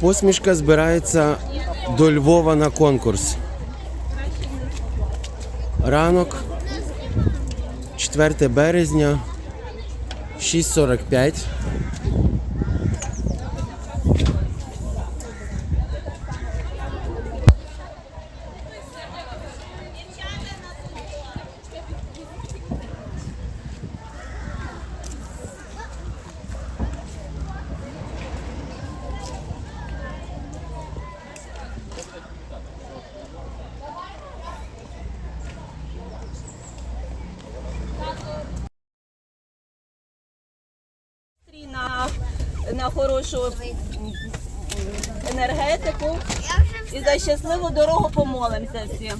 Посмішка збирається до Львова на конкурс. Ранок, 4 березня, 6.45. настрій, на, на хорошу енергетику. І за щасливу дорогу помолимося всі.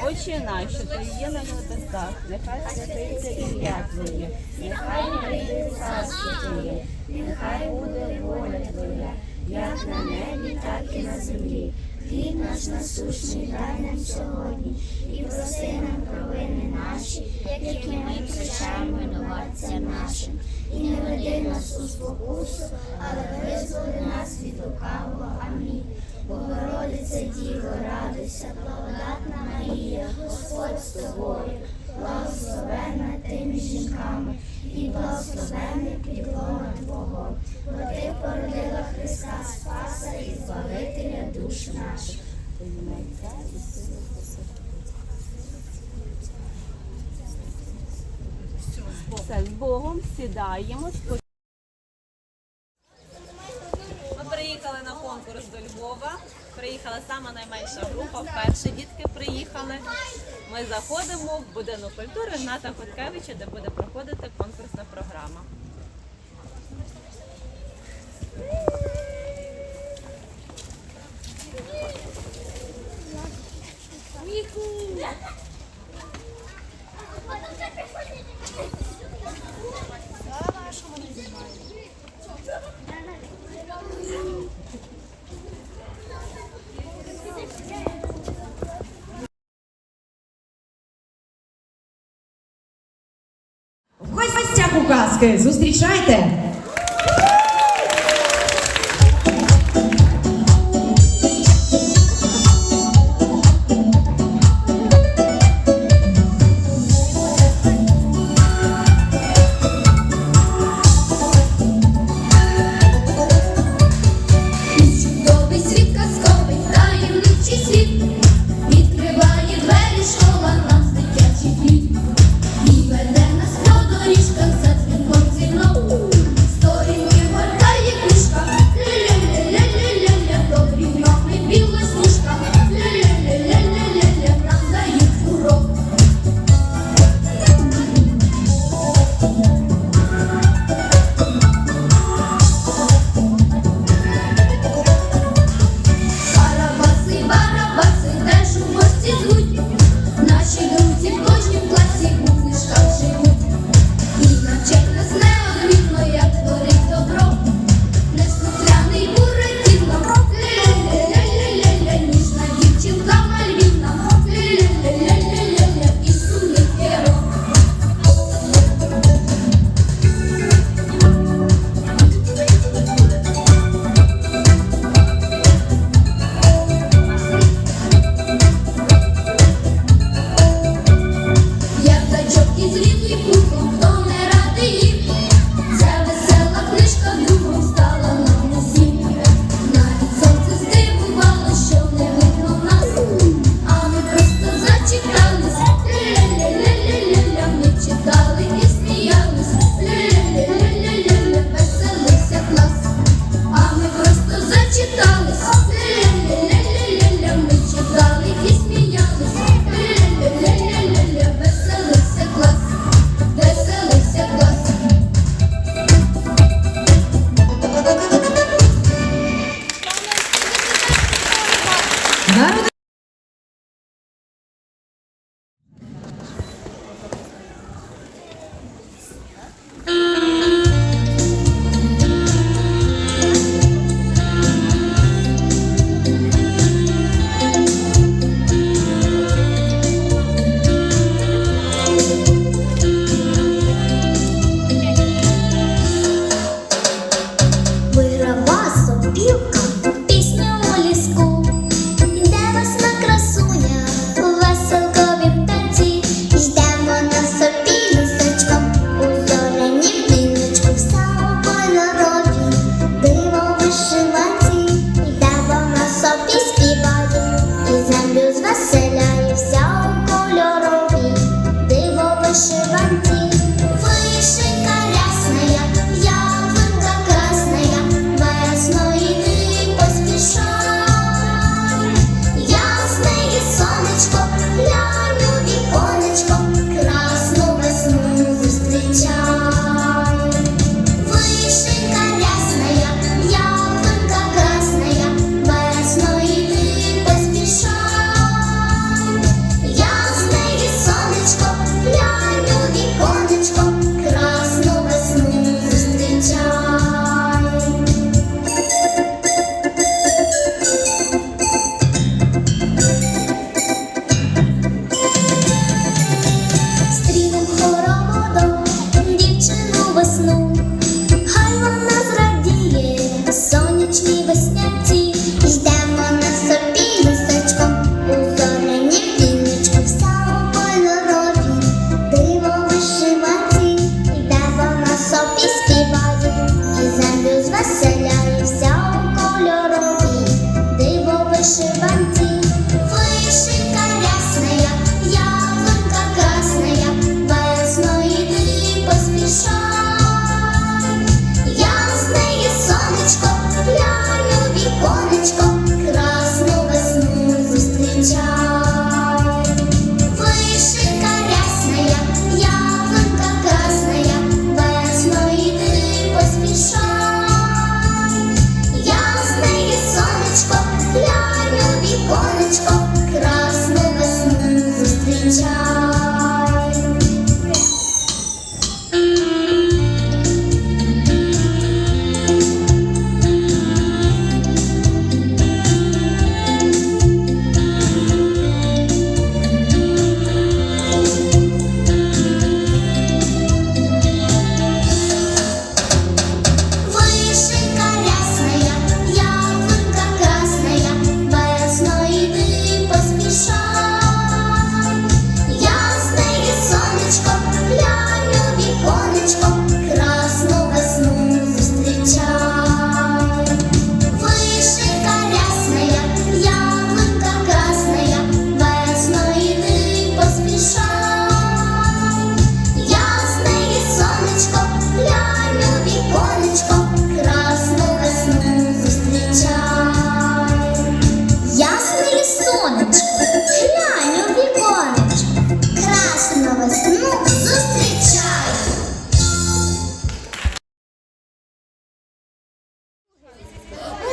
Отче наш, що ти є на небесах, нехай святиться ім'я Твоє, нехай прийде царство Твоє, нехай буде воля Твоя, як на небі, так і на землі. Хліб наш насущний дай нам сьогодні, і прости нам провини наші, як і ми прощаємо винуватцям нашим. І не веди нас у спокусу, але визволи нас від лукавого. Амінь. Богородице Діво, радуйся, благодатна Марія, Господь з тобою, благословенна ти між жінками, і благословенний підлога Твого, бо ти породила Христа Спаса і Збавителя душ наших. Все, з Богом сідаємо. Ми приїхали на конкурс до Львова. Приїхала сама найменша група. Вперше дітки приїхали. Ми заходимо в будинок культури Гната Хоткевича, де буде проходити конкурсна програма. В казки зустрічайте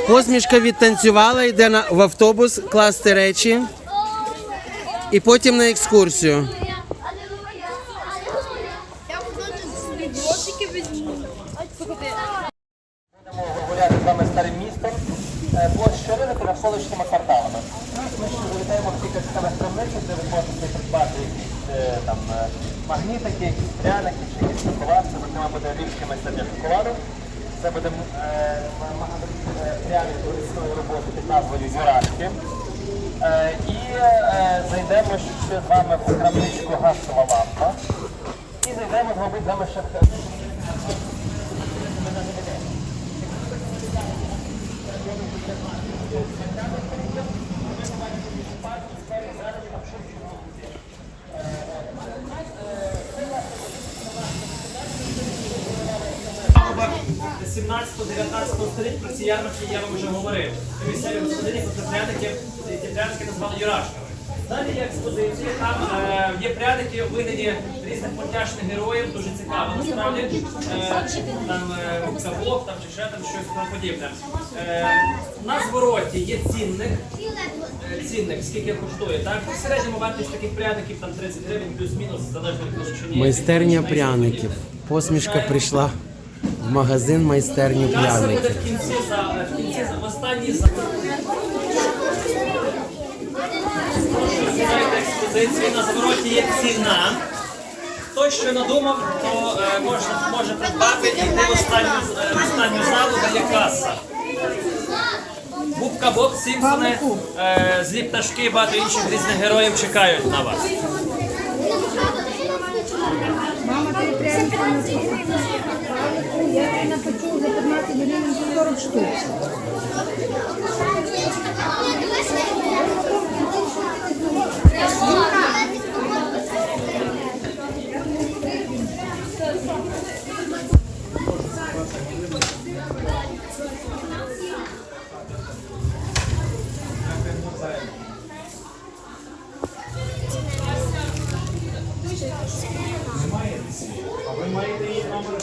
Посмішка відтанцювала, йде на, в автобус класти речі і потім на екскурсію. Будемо гуляти з вами старим містом, е, площа ринку навколишніми кварталами. Ми ще завітаємо в кілька цікавих крамничок, де ви можете придбати якісь там е, магнітики, якісь пряники якісь шоколад. Це зокрема буде львівське майстерня шоколаду. Це буде магазин е, ручної роботи під назвою Юрашки. Е, І е, зайдемо ще з вами в крамничку Гасова лампа. І зайдемо, з вами ще в Пагубах 17-19 століть про ці ярмарки я вам вже говорив. Місцеві господині пряники, ці пряники назвали юрашками. Далі є експозиції, там е, є пряники у вигляді різних мультяшних героїв, дуже цікаво. Насправді е, там е, каблок там, чи ще там щось тому подібне. Е, на звороті є цінник. Е, Цінник, скільки коштує, так? В середньому вартість таких пряників там 30 гривень плюс-мінус, залежно від площині. Майстерня пряників. Посмішка прийшла в магазин буде пряників. експозиції на звороті є ціна. Хто ще надумав, то е, можна може придбати і йти в останню, е, в останню залу, де є каса. Бубка Боб, Сімпсони, е, злі пташки, багато інших різних героїв чекають на вас. Мама, ти пряники на скільки? За 15 гривень 40 штук.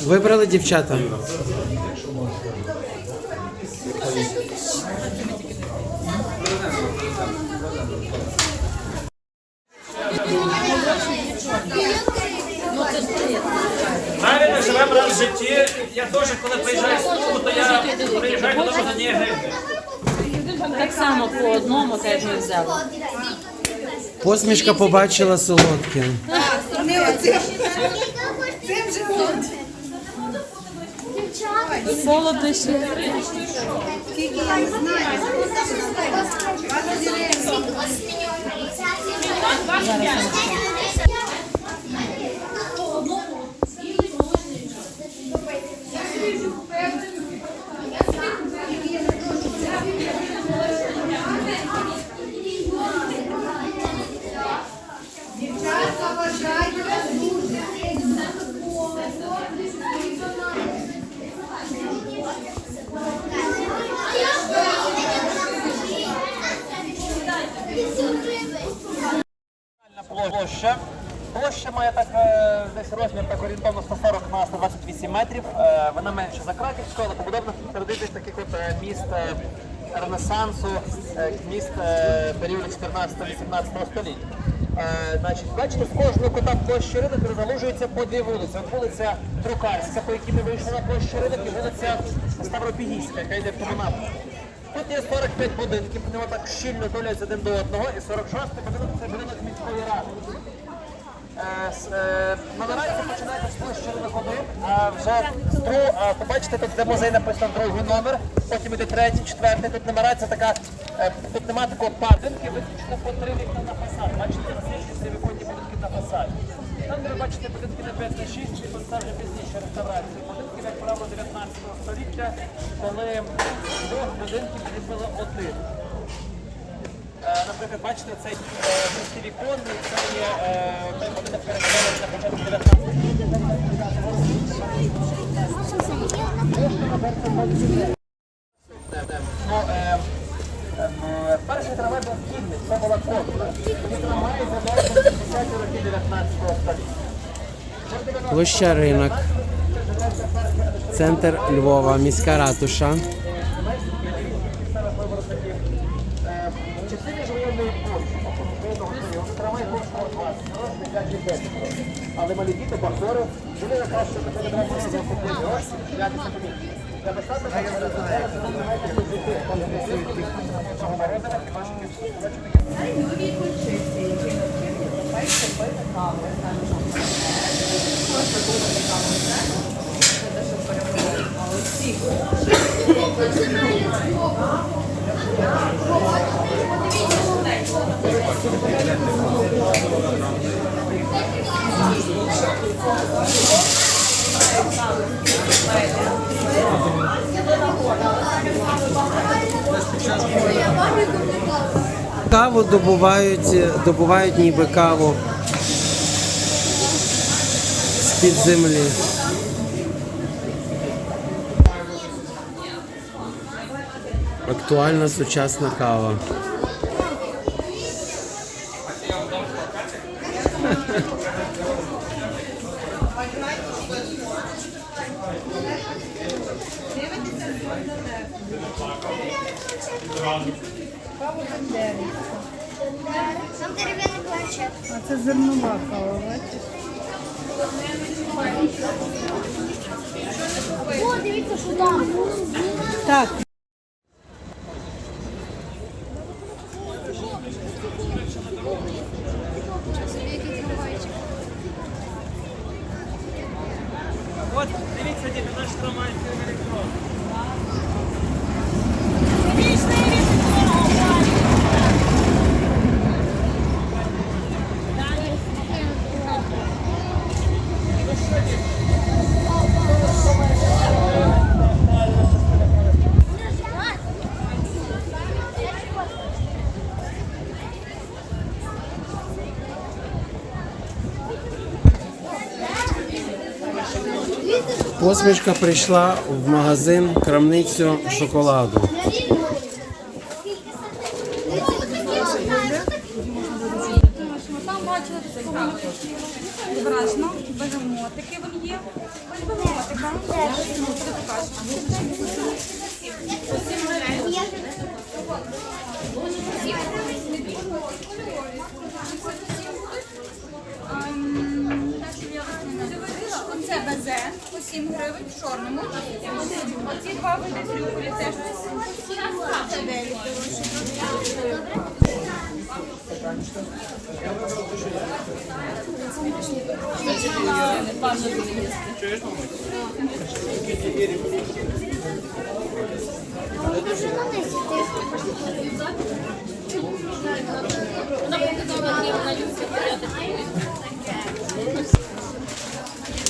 Вибрали дівчата? Правильно живемо раз в житті. Я теж, коли приїжджаю з клубу, то я приїжджаю додому за однієї гривні. Так само по одному теж ми взяли. Посмішка побачила солодке. Солодощі. площа. Площа має так е, десь розмір так орієнтовно 140 на 128 метрів. Е, Вона менша за Краківську, але побудована в таких от е, міст е, Ренесансу, е, міст періоду 14-18 століття. Значить, бачите, з кожного кута площі ринок розгалужується по дві вулиці. От вулиця Трукарська, по якій ми вийшли на площу ринок, і вулиця Ставропігійська, яка йде в тому напрямку. Тут є 45 будинків, вони отак щільно доляться один до одного, і 46-й будинок це будинок міської ради. Е, е, Нумерація починається з 1, а вже а, побачите, тут де музей написано другий номер, потім іде третій, четвертий, тут нумерація така, е, тут нема такого падинки, виключно по три вікна на фасад. Бачите, розміщені три будинки на фасаді. Там, ви бачите будинки на 5 на 6, і це вже пізніше реставрації. Будинки, як правило, 19 століття, коли двох будинків зліпили один. Наприклад, бачите, цей е, віконний, це є е, той будинок на початку 19 Ну, е, е, Перший трамвай був кінний, це була контура. І трамваї з'являються 50-ті 19 століття. Площа ринок. Центр Львова, міська ратуша. 10 років. Але малі діти, бахори, вони якраз що таке не треба морозиво купити. Ось, якісно помітно. Я би сам що це кульчиці, каву. Можна каву це те, що ці Каву добувають, добувають ніби каву з-під землі. Актуальна сучасна кава. Там дерев'яний планшет. А це зернова кава, бачиш? О, дивіться, що там. Так. От, дивіться, діти, наш трамвай електрон. Посмішка прийшла в магазин крамницю шоколаду. 7 гривень в чорному. Оці два види трюфелі теж по 9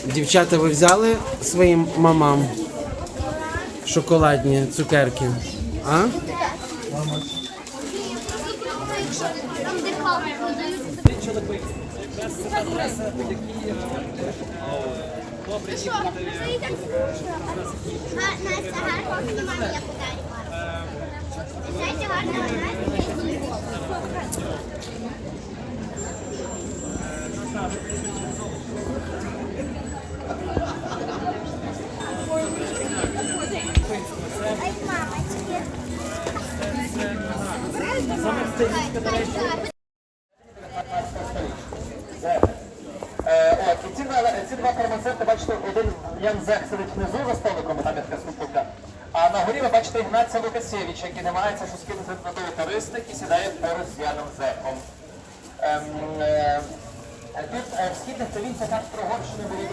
Дівчата, ви взяли своїм мамам шоколадні цукерки? А? Ти що, ці, два- фармацевти, бачите, один Ян Зек сидить внизу за столиком, там є така скульптурка. А на горі ви бачите Ігнація Лукасєвича, який не мається, що скинути на той туристик і сідає поруч з Яном Зеком. Ем, е, Тут е, в східних провінціях Австро-Угорщини були.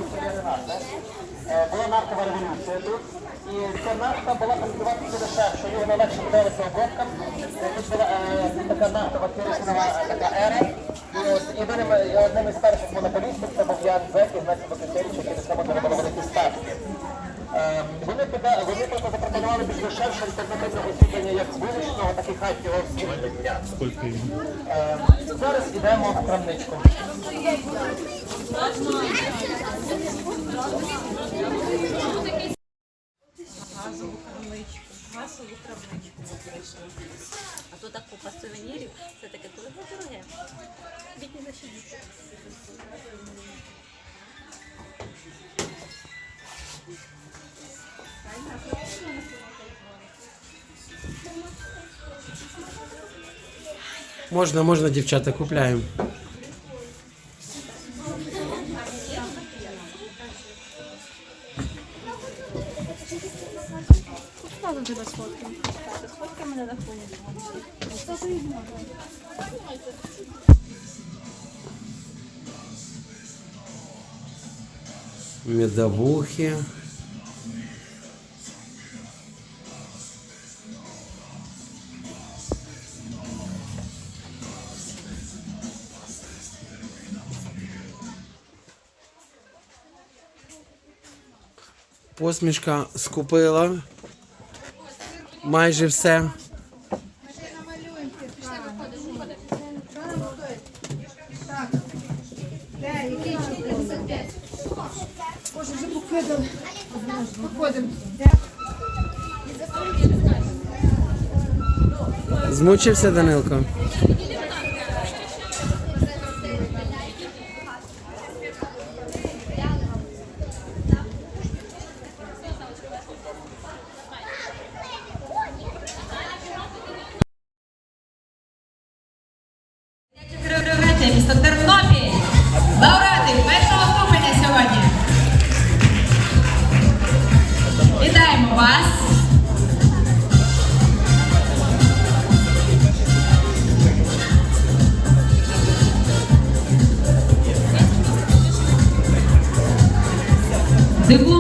Е, Була нафтова революція тут. І ця нафта була працювати дешевше, його легше подалися обробкам. Тут була е, така нафтова керосинова е, така ера. І єдиним, одним із перших монополістів це був Ян Зек, Ігнатій Бакусевич, який на цьому зробили великі статки. Е, Вони, вони просто запропонували більш дешевше альтернативне освітлення як вуличного, так і хатнього освітлення. Е, Зараз йдемо в крамничку. газову Можно, можно, девчата купляем. Медовухи. Посмішка скупила майже все. Змучився Данилко. Місто Тернопіль. Лауреати першого ступеня сьогодні. Вітаємо вас. Лауреата